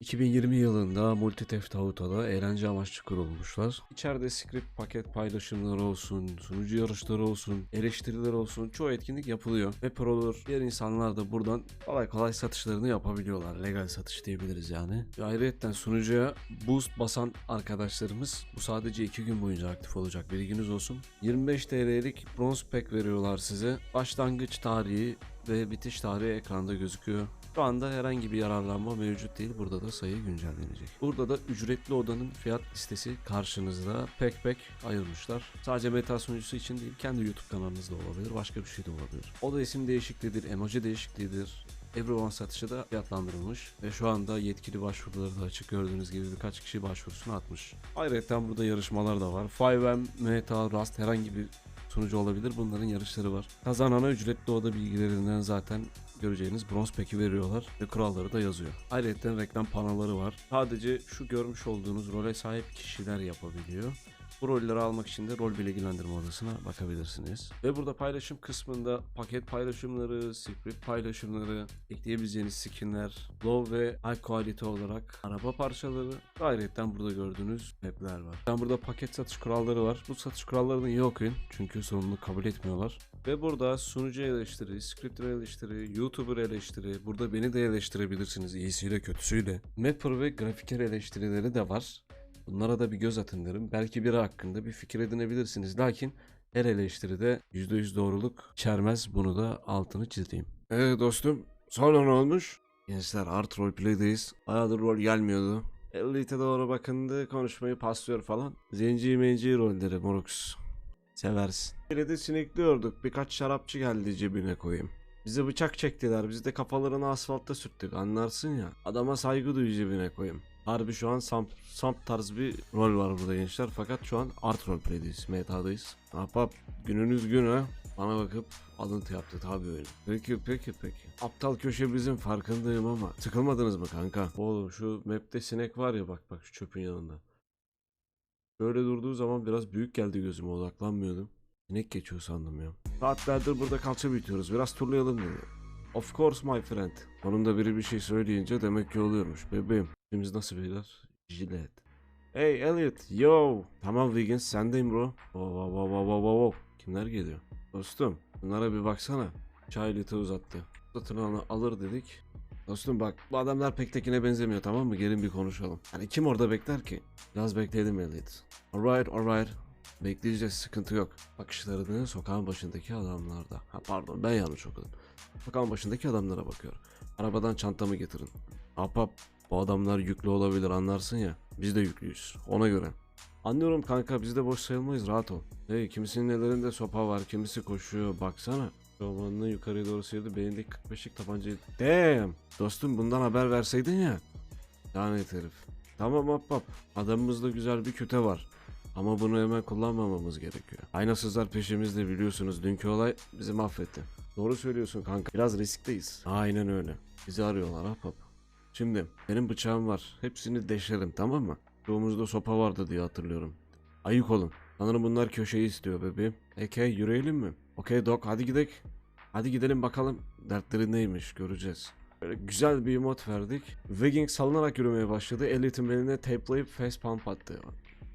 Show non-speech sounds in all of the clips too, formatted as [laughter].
2020 yılında Multitef Auto'da eğlence amaçlı kurulmuşlar. İçeride script paket paylaşımları olsun, sunucu yarışları olsun, eleştiriler olsun çoğu etkinlik yapılıyor. Ve prolar, diğer insanlar da buradan kolay kolay satışlarını yapabiliyorlar. Legal satış diyebiliriz yani. Ve ayrıca sunucuya boost basan arkadaşlarımız bu sadece 2 gün boyunca aktif olacak bilginiz olsun. 25 TL'lik bronz pack veriyorlar size. Başlangıç tarihi ve bitiş tarihi ekranda gözüküyor. Şu anda herhangi bir yararlanma mevcut değil. Burada da sayı güncellenecek. Burada da ücretli odanın fiyat listesi karşınızda. Pek pek ayırmışlar. Sadece meta sunucusu için değil, kendi YouTube kanalınızda olabilir, başka bir şey de olabilir. Oda isim değişikliğidir, emoji değişikliğidir. Everyone satışı da fiyatlandırılmış ve şu anda yetkili başvuruları da açık gördüğünüz gibi birkaç kişi başvurusunu atmış. Ayrıca burada yarışmalar da var. 5M, Meta, Rust herhangi bir sunucu olabilir. Bunların yarışları var. Kazanana ücretli oda bilgilerinden zaten göreceğiniz bronz peki veriyorlar ve kuralları da yazıyor. Ayrıca reklam panoları var. Sadece şu görmüş olduğunuz role sahip kişiler yapabiliyor. Bu rolleri almak için de rol bilgilendirme odasına bakabilirsiniz. Ve burada paylaşım kısmında paket paylaşımları, script paylaşımları, ekleyebileceğiniz skinler, low ve high quality olarak araba parçaları ve ayrıca burada gördüğünüz mapler var. Ben burada paket satış kuralları var. Bu satış kurallarını iyi okuyun çünkü sorumluluk kabul etmiyorlar. Ve burada sunucu eleştiri, scripter eleştiri, YouTuber eleştiri, burada beni de eleştirebilirsiniz iyisiyle kötüsüyle. Mapper ve grafiker eleştirileri de var. Bunlara da bir göz atın derim. Belki biri hakkında bir fikir edinebilirsiniz. Lakin her eleştiride %100 doğruluk içermez. Bunu da altını çizeyim. Evet dostum. Sonra ne olmuş? Gençler Art Roleplay'deyiz. Bayağıdır rol gelmiyordu. Elite doğru bakındı. Konuşmayı paslıyor falan. Zenci menci rolleri Morux. Seversin. Yine de sinekliyorduk. Birkaç şarapçı geldi cebine koyayım. Bize bıçak çektiler. Biz de kafalarını asfaltta sürttük. Anlarsın ya. Adama saygı duy cebine koyayım. Harbi şu an Samp, Samp tarz bir rol var burada gençler. Fakat şu an art roleplay'deyiz. Meta'dayız. Ahbap gününüz gün ha. Bana bakıp alıntı yaptı tabii öyle. Peki peki peki. Aptal köşe bizim farkındayım ama sıkılmadınız mı kanka? Oğlum şu map'te sinek var ya bak bak şu çöpün yanında. Böyle durduğu zaman biraz büyük geldi gözüme odaklanmıyordum. Sinek geçiyor sandım ya. Saatlerdir burada kalça büyütüyoruz. Biraz turlayalım dedi. Of course my friend. Sonunda biri bir şey söyleyince demek ki oluyormuş. Bebeğim. Biz nasıl beyler? Jilet. Hey Elliot, yo. Tamam Wiggins sendeyim bro. Wow wow wow wow wow wow. Kimler geliyor? Dostum bunlara bir baksana. Çay liti uzattı. Satın alır dedik. Dostum bak bu adamlar pek tekine benzemiyor tamam mı? Gelin bir konuşalım. Hani kim orada bekler ki? Biraz bekleyelim Elliot. Alright alright. Bekleyeceğiz sıkıntı yok. Bakışlarını sokağın başındaki adamlarda. Ha pardon ben yanlış okudum. Sokağın başındaki adamlara bakıyor. Arabadan çantamı getirin. Apap bu adamlar yüklü olabilir anlarsın ya. Biz de yüklüyüz. Ona göre. Anlıyorum kanka biz de boş sayılmayız rahat ol. Hey kimisinin ellerinde sopa var kimisi koşuyor baksana. Romanını yukarıya doğru sıyırdı belindeki 45'lik tabancayı. Damn! Dostum bundan haber verseydin ya. Lanet herif. Tamam ahbap adamımızda güzel bir küte var. Ama bunu hemen kullanmamamız gerekiyor. Aynasızlar peşimizde biliyorsunuz dünkü olay bizi mahvetti. Doğru söylüyorsun kanka. Biraz riskteyiz. Aynen öyle. Bizi arıyorlar ahbap. Şimdi benim bıçağım var. Hepsini deşerim tamam mı? Çoğumuzda sopa vardı diye hatırlıyorum. Ayık olun. Sanırım bunlar köşeyi istiyor bebeğim. Eke yürüyelim mi? Okey dok hadi gidelim. Hadi gidelim bakalım dertleri neymiş göreceğiz. Böyle güzel bir emot verdik. Wiggins salınarak yürümeye başladı. Elliot'ın beline tapelayıp face pump attı.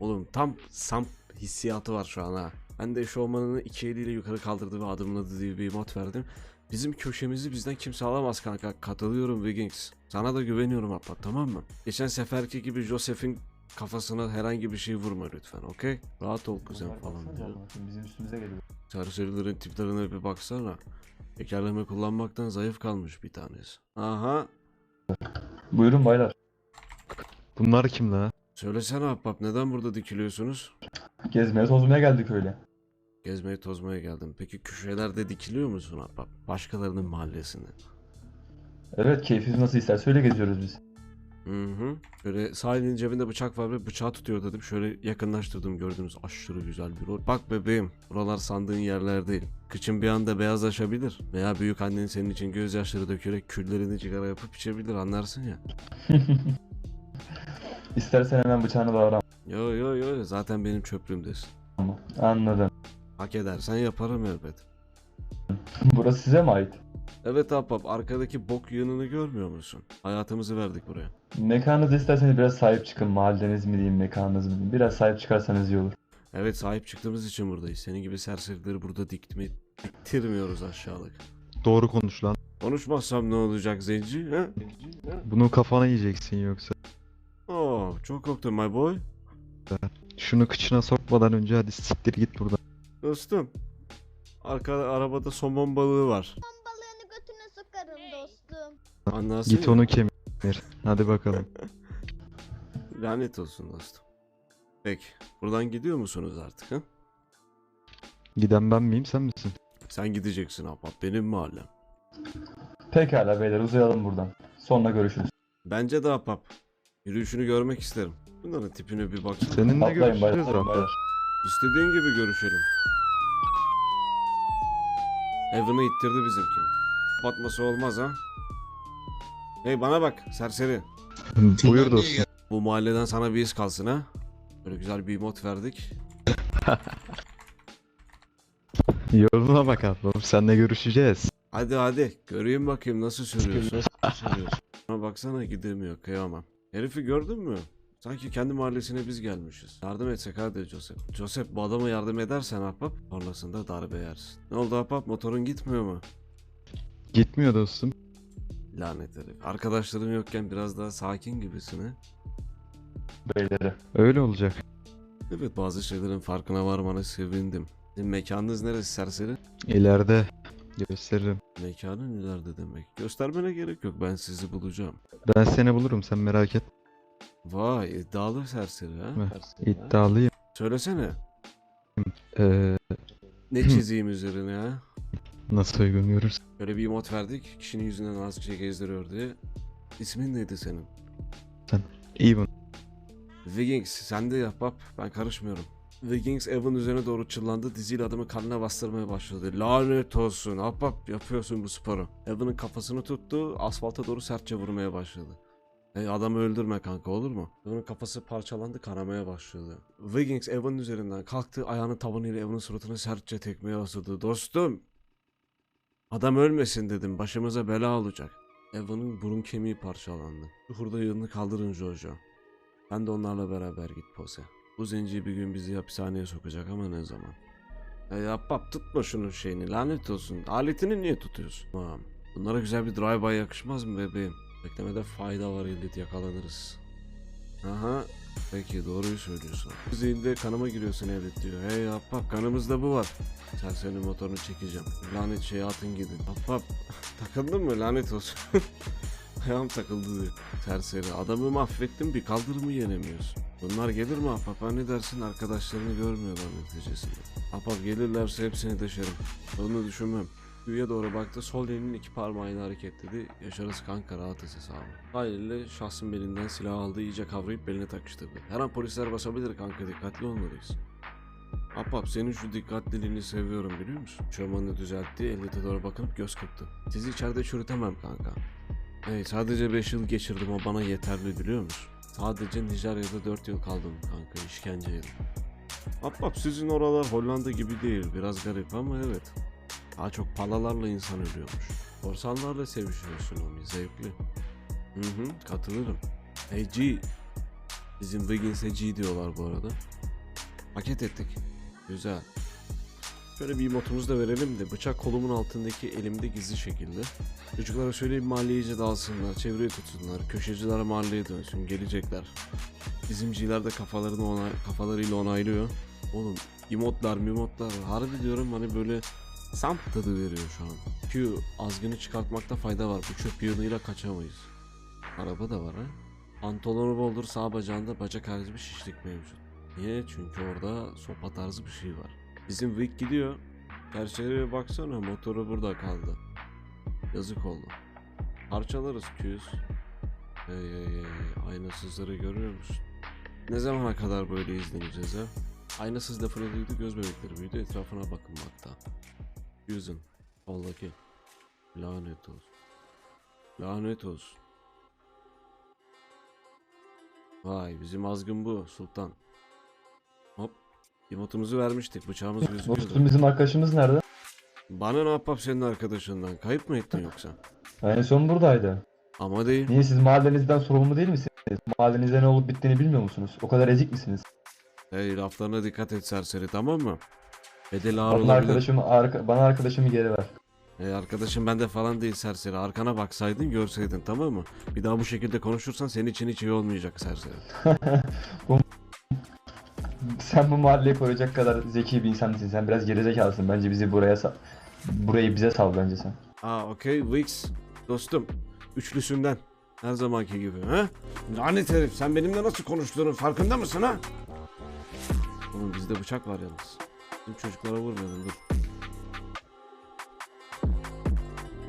Oğlum tam Samp hissiyatı var şu an ha. Ben de eşofmanını iki eliyle yukarı kaldırdı ve adımladı diye bir emot verdim. Bizim köşemizi bizden kimse alamaz kanka. Katılıyorum Wiggins. Sana da güveniyorum hatta tamam mı? Geçen seferki gibi Joseph'in kafasına herhangi bir şey vurma lütfen okey? Rahat ol kuzen Bunlar falan diyor. Bizim üstümüze geliyor. Serserilerin tiplerine bir baksana. Tekerleme kullanmaktan zayıf kalmış bir tanesi. Aha. Buyurun baylar. Bunlar kim la? Söylesene ahbap neden burada dikiliyorsunuz? Gezmeye tozmaya geldik öyle. Gezmeye tozmaya geldim. Peki köşelerde dikiliyor musun ahbap? Başkalarının mahallesinde. Evet keyfimiz nasıl isterse öyle geziyoruz biz. Hı hı. Böyle sahilin cebinde bıçak var ve bıçağı tutuyor dedim. Şöyle yakınlaştırdım gördüğünüz aşırı güzel bir rol. Bak bebeğim buralar sandığın yerler değil. Kıçın bir anda beyazlaşabilir. Veya büyük annen senin için gözyaşları dökerek küllerini sigara yapıp içebilir anlarsın ya. [laughs] İstersen hemen bıçağını davran. Yo yo yo zaten benim çöplüğümdesin. Anladım. Hak edersen yaparım elbet. [laughs] Burası size mi ait? Evet ahbap arkadaki bok yığınını görmüyor musun? Hayatımızı verdik buraya. Mekanınıza isterseniz biraz sahip çıkın. Mahalleniz mi diyeyim, mekanınız mı diyeyim. Biraz sahip çıkarsanız iyi olur. Evet sahip çıktığımız için buradayız. Senin gibi serserileri burada dikme, diktirmiyoruz aşağılık. Doğru konuş lan. Konuşmazsam ne olacak zenci? He? Bunu kafana yiyeceksin yoksa. Oo, çok korktum my boy. Şunu kıçına sokmadan önce hadi siktir git buradan. Dostum. Arka arabada somon balığı var. balığını götüne sokarım dostum. Anlarsın Git ya. onu kemir. Hadi bakalım. [laughs] Lanet olsun dostum. Peki. Buradan gidiyor musunuz artık ha? Giden ben miyim sen misin? Sen gideceksin ahbap. Benim mahallem. Pekala beyler uzayalım buradan. Sonra görüşürüz. Bence de ahbap. Yürüyüşünü görmek isterim. Bunların tipine bir baksana. Seninle Atlayın görüşeceğiz baylar. Rafa. baylar. İstediğin gibi görüşelim. Evan'ı ittirdi bizimki. Batması olmaz ha. Hey bana bak serseri. Buyur dostum. Bu mahalleden sana bir iz kalsın ha. Böyle güzel bir mod verdik. [laughs] Yoluna bak ablam. Seninle görüşeceğiz. Hadi hadi göreyim bakayım nasıl sürüyorsun. Ama baksana gidemiyor kıyamam. Herifi gördün mü? Sanki kendi mahallesine biz gelmişiz. Yardım etsek hadi Joseph. Joseph bu adama yardım edersen ahbap sonrasında darbe yersin. Ne oldu ahbap motorun gitmiyor mu? Gitmiyor dostum. Lanet herif. Arkadaşların yokken biraz daha sakin gibisin ha? Beyleri. Öyle olacak. Evet bazı şeylerin farkına varmana sevindim. Sizin mekanınız neresi serseri? İleride gösteririm. Mekanın ileride demek. Göstermene gerek yok ben sizi bulacağım. Ben seni bulurum sen merak et. Vay iddialı serseri ha? Heh, İddialıyım. Söylesene. Ee, Ne [clears throat] çizeyim üzerine ha? nasıl uygun görürsün. Böyle bir emot verdik. Kişinin yüzünden azıcık gezdiriyor diye. İsmin neydi senin? İyi bunu. Wiggins sen de yap bab. Ben karışmıyorum. Wiggins Evan üzerine doğru çıllandı. Diziyle adamı karnına bastırmaya başladı. Lanet olsun. Ahbap yapıyorsun bu sporu. Evan'ın kafasını tuttu. Asfalta doğru sertçe vurmaya başladı. Hey adamı öldürme kanka olur mu? Evan'ın kafası parçalandı kanamaya başladı. Wiggins Evan'ın üzerinden kalktı. Ayağının tabanıyla Evan'ın suratına sertçe tekmeye asıldı. Dostum. Adam ölmesin dedim. Başımıza bela olacak. Evan'ın burun kemiği parçalandı. Hurda yığını kaldırın Jojo. Ben de onlarla beraber git Pose. Bu zenci bir gün bizi hapishaneye sokacak ama ne zaman? Ya yapap tutma şunun şeyini lanet olsun. Aletini niye tutuyorsun? Tamam. Bunlara güzel bir drive-by yakışmaz mı bebeğim? Beklemede fayda var illet yakalanırız. Aha. Peki doğruyu söylüyorsun. Zihinde kanıma giriyorsun evlet diyor. Hey yapap kanımızda bu var. Sen senin motorunu çekeceğim. Lanet şey atın gidin. Yapap [laughs] takıldın mı lanet olsun. [laughs] Ayağım takıldı diyor. Serseri adamı mahvettin bir kaldırımı yenemiyorsun. Bunlar gelir mi? Ha ne dersin arkadaşlarını görmüyorlar neticesinde. Ahbap gelirlerse hepsini deşerim. Onu düşünmem. Güye doğru baktı sol elinin iki parmağıyla hareketledi. Yaşarız kanka rahatız hesabı. Haliyle şahsın belinden silah aldı iyice kavrayıp beline takıştırdı. Her an polisler basabilir kanka dikkatli olmalıyız. Ahbap senin şu dikkatliliğini seviyorum biliyor musun? Şömanını düzeltti, ellete doğru bakınıp göz kırptı. Sizi içeride çürütemem kanka. Hey sadece 5 yıl geçirdim o bana yeterli biliyor musun? Sadece Nijerya'da 4 yıl kaldım kanka işkenceydim. Ahbap sizin oralar Hollanda gibi değil biraz garip ama evet. Daha çok palalarla insan ölüyormuş. Korsanlarla sevişiyorsun omi zevkli. Hı hı katılırım. Hey G. Bizim Wiggins'e G diyorlar bu arada. Paket ettik. Güzel. Şöyle bir emotumuzu da verelim de bıçak kolumun altındaki elimde gizli şekilde. Çocuklara söyleyeyim mahalleye iyice dağılsınlar, çevreye tutsunlar, köşeciler mahalleye dönsün, gelecekler. Bizimciler de kafalarını onay, kafalarıyla onaylıyor. Oğlum emotlar mimotlar harbi diyorum hani böyle samp tadı veriyor şu an. Q azgını çıkartmakta fayda var. Bu çöp yığınıyla kaçamayız. Araba da var ha. Pantolonu boldur sağ bacağında bacak harici bir şişlik mevcut. Niye? Çünkü orada sopa tarzı bir şey var. Bizim Wick gidiyor. Perçelere baksana motoru burada kaldı. Yazık oldu. Parçalarız küs. Hey hey hey aynasızları görüyor musun? Ne zamana kadar böyle izleneceğiz ha? Aynasız lafını duydu göz bebekleri büyüdü etrafına bakınmakta. Yüzün. Soldaki. Lanet olsun. Lanet olsun. Vay bizim azgın bu sultan. Emotumuzu vermiştik bıçağımız gözüküyordu. Dostum bizim arkadaşımız nerede? Bana ne yapap senin arkadaşından? Kayıp mı ettin yoksa? En son buradaydı. Ama değil. Niye siz mahallenizden sorumlu değil misiniz? Mahallenizde ne olup bittiğini bilmiyor musunuz? O kadar ezik misiniz? Hey laflarına dikkat et serseri tamam mı? Bedeli ağır Bana olabilir. arkadaşımı, arka- bana arkadaşımı geri ver. Hey arkadaşım bende falan değil serseri. Arkana baksaydın görseydin tamam mı? Bir daha bu şekilde konuşursan senin için hiç iyi olmayacak serseri. [laughs] Sen bu mahalleyi koruyacak kadar zeki bir insan değilsin. Sen biraz gerizekalısın. Bence bizi buraya sal. Burayı bize sal bence sen. Aa okey Wix dostum. Üçlüsünden. Her zamanki gibi ha? Lanet herif sen benimle nasıl konuştuğunun farkında mısın ha? Oğlum bizde bıçak var yalnız. Bizim çocuklara vurmayalım dur.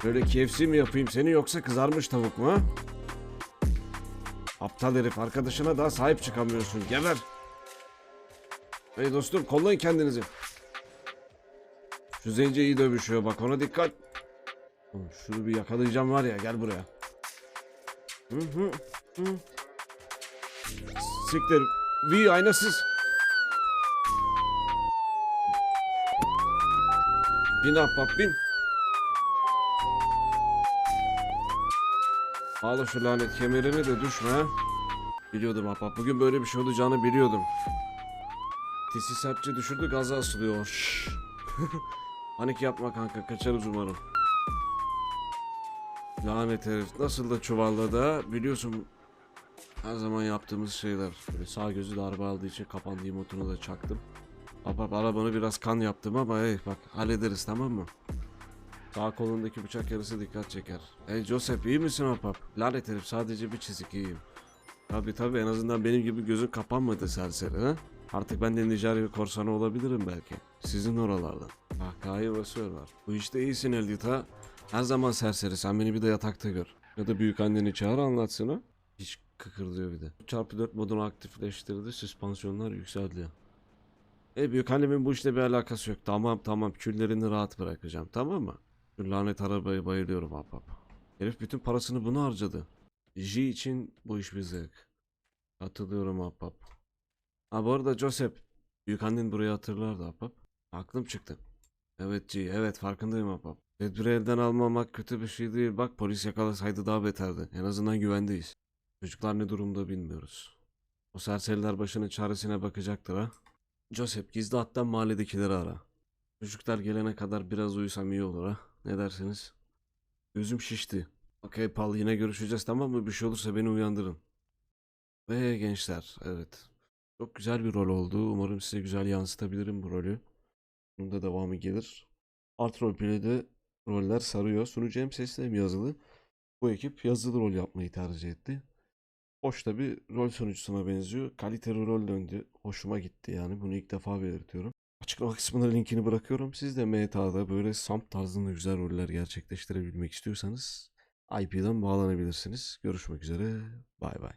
Böyle KFC mi yapayım seni yoksa kızarmış tavuk mu? Aptal herif arkadaşına daha sahip çıkamıyorsun. Geber. Hey dostum kollayın kendinizi. Şu zenci iyi dövüşüyor bak ona dikkat. Şunu bir yakalayacağım var ya gel buraya. Hı hı hı. Siktir. Vi aynasız. Bin ahbap bin. Bağla şu lanet kemerini de düşme. Biliyordum ahbap. Bugün böyle bir şey olacağını biliyordum. Tisi sertçe düşürdü gaza asılıyor. [laughs] Panik yapma kanka kaçarız umarım. Lanet herif nasıl da çuvalladı biliyorsun her zaman yaptığımız şeyler. Böyle sağ gözü darbe aldığı için kapandığı motorunu da çaktım. Hop arabanı biraz kan yaptım ama hey bak hallederiz tamam mı? Sağ kolundaki bıçak yarısı dikkat çeker. Hey Joseph iyi misin hop? Lanet herif sadece bir çizik iyiyim. Tabi tabi en azından benim gibi gözün kapanmadı serseri ha? Artık ben de Nijerya korsanı olabilirim belki. Sizin oralardan. Ah Kahir basıyor var. Bu işte iyisin Eldit ha. Her zaman serseri sen beni bir de yatakta gör. Ya da büyük anneni çağır anlatsın ha. Hiç kıkırdıyor bir de. Çarpı 4 modunu aktifleştirdi. Süspansiyonlar yükseldi. E büyük annemin bu işle bir alakası yok. Tamam tamam küllerini rahat bırakacağım tamam mı? Şu lanet arabaya bayılıyorum ahbap. Herif bütün parasını buna harcadı. J için bu iş bir zevk. Hatırlıyorum ahbap. Ha bu arada Joseph. Büyük annen burayı hatırlardı ahbap. Aklım çıktı. Evet G, evet farkındayım ahbap. Tedbiri elden almamak kötü bir şey değil. Bak polis yakalasaydı daha beterdi. En azından güvendeyiz. Çocuklar ne durumda bilmiyoruz. O serseriler başının çaresine bakacaktır ha. Joseph gizli hattan mahalledekileri ara. Çocuklar gelene kadar biraz uyusam iyi olur ha. Ne dersiniz? Gözüm şişti. Okey pal yine görüşeceğiz tamam mı? Bir şey olursa beni uyandırın. Ve gençler evet. Çok güzel bir rol oldu. Umarım size güzel yansıtabilirim bu rolü. Bunun da devamı gelir. Art Roleplay'de roller sarıyor. Sunucu hem sesli hem yazılı. Bu ekip yazılı rol yapmayı tercih etti. Hoş da bir rol sunucusuna benziyor. Kaliteli rol döndü. Hoşuma gitti yani. Bunu ilk defa belirtiyorum. Açıklama kısmına linkini bırakıyorum. Siz de MTA'da böyle SAMP tarzında güzel roller gerçekleştirebilmek istiyorsanız IP'den bağlanabilirsiniz. Görüşmek üzere. Bay bay.